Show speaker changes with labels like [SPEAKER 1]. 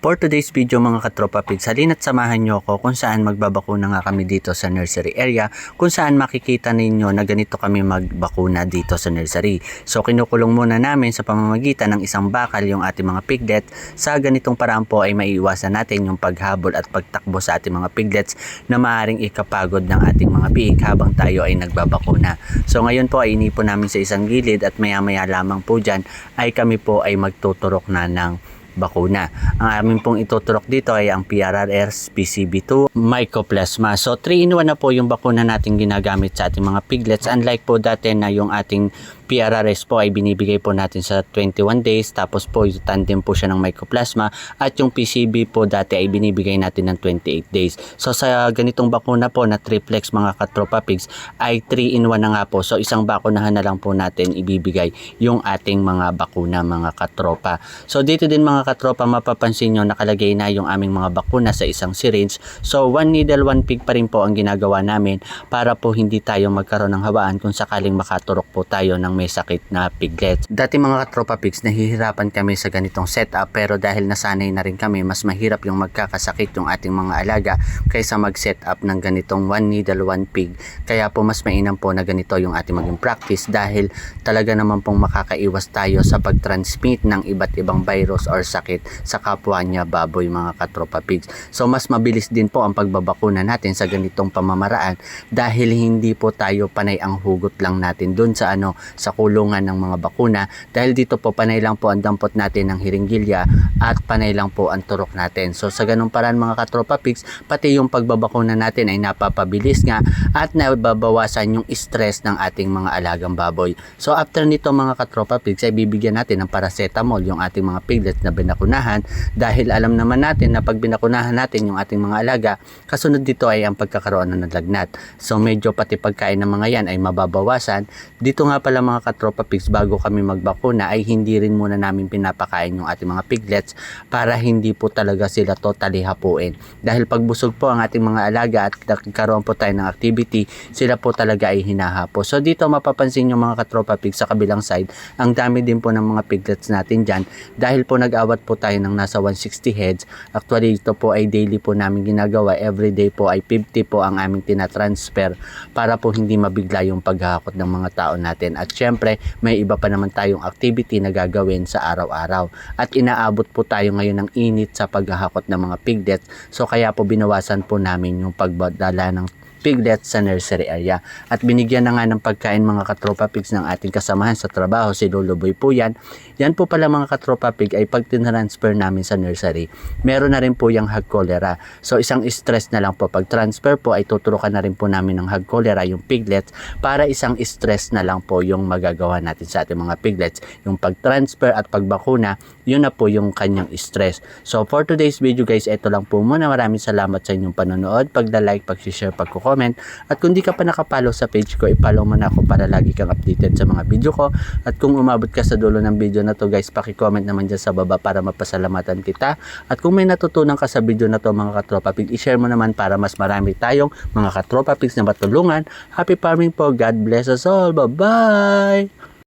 [SPEAKER 1] For today's video mga katropa pigs, halina't samahan nyo ako kung saan magbabakuna nga kami dito sa nursery area, kung saan makikita ninyo na ganito kami magbakuna dito sa nursery. So kinukulong muna namin sa pamamagitan ng isang bakal yung ating mga piglet. Sa ganitong paraan po ay maiiwasan natin yung paghabol at pagtakbo sa ating mga piglets na maaaring ikapagod ng ating mga biik habang tayo ay nagbabakuna. So ngayon po ay inipon namin sa isang gilid at maya maya lamang po dyan ay kami po ay magtuturok na ng bakuna. Ang amin pong ituturok dito ay ang PRRR PCB2 Mycoplasma. So 3 in 1 na po yung bakuna natin ginagamit sa ating mga piglets. Unlike po dati na yung ating PRRS po ay binibigay po natin sa 21 days tapos po yung tandem po siya ng Mycoplasma at yung PCB po dati ay binibigay natin ng 28 days. So sa ganitong bakuna po na triplex mga katropa pigs ay 3 in 1 na nga po. So isang bakunahan na lang po natin ibibigay yung ating mga bakuna mga katropa. So dito din mga katropa mapapansin nyo nakalagay na yung aming mga bakuna sa isang syringe. So one needle one pig pa rin po ang ginagawa namin para po hindi tayo magkaroon ng hawaan kung sakaling makaturok po tayo ng may sakit na piglets. Dati mga katropa pigs nahihirapan kami sa ganitong setup pero dahil nasanay na rin kami mas mahirap yung magkakasakit yung ating mga alaga kaysa mag-setup ng ganitong one needle one pig. Kaya po mas mainam po na ganito yung ating maging practice dahil talaga naman pong makakaiwas tayo sa pag-transmit ng iba't ibang virus or sakit sa kapwa niya baboy mga katropa pigs. So mas mabilis din po ang pagbabakuna natin sa ganitong pamamaraan dahil hindi po tayo panay ang hugot lang natin dun sa ano sa kulungan ng mga bakuna dahil dito po panay lang po ang dampot natin ng hiringgilya at panay lang po ang turok natin. So sa ganung paraan mga katropa pigs pati yung pagbabakuna natin ay napapabilis nga at nababawasan yung stress ng ating mga alagang baboy. So after nito mga katropa pigs ay bibigyan natin ng paracetamol yung ating mga piglets na binakunahan dahil alam naman natin na pag binakunahan natin yung ating mga alaga kasunod dito ay ang pagkakaroon ng lagnat. So medyo pati pagkain ng mga yan ay mababawasan. Dito nga pala mga katropa pigs bago kami magbakuna ay hindi rin muna namin pinapakain yung ating mga piglets para hindi po talaga sila totally hapuin. Dahil pag busog po ang ating mga alaga at nagkaroon po tayo ng activity, sila po talaga ay hinahapo. So dito mapapansin yung mga katropa pigs sa kabilang side, ang dami din po ng mga piglets natin dyan dahil po nag-awat po tayo ng nasa 160 heads. Actually ito po ay daily po namin ginagawa. Every day po ay 50 po ang aming tinatransfer para po hindi mabigla yung paghahakot ng mga tao natin. At syempre may iba pa naman tayong activity na gagawin sa araw-araw. At inaabot po tayo ngayon ng init sa paghahakot ng mga piglets. So kaya po binawasan po namin yung pagdala ng piglet sa nursery area. At binigyan na nga ng pagkain mga katropa pigs ng ating kasamahan sa trabaho, si Lolo Boy po yan. Yan po pala mga katropa pig ay pag tinransfer namin sa nursery, meron na rin po yung hag cholera. So isang stress na lang po pag transfer po ay tuturukan na rin po namin ng hag cholera yung piglets para isang stress na lang po yung magagawa natin sa ating mga piglets. Yung pag-transfer at pagbakuna, yun na po yung kanyang stress. So for today's video guys, ito lang po muna. Maraming salamat sa inyong panonood, pagda-like, pag-share, pag-comment. At kung di ka pa nakapalo sa page ko, ipollow mo na ako para lagi kang updated sa mga video ko. At kung umabot ka sa dulo ng video na to guys, paki-comment naman dyan sa baba para mapasalamatan kita. At kung may natutunan ka sa video na to mga katropa pig, i-share mo naman para mas marami tayong mga katropa pigs na matulungan. Happy farming po. God bless us all. Bye-bye!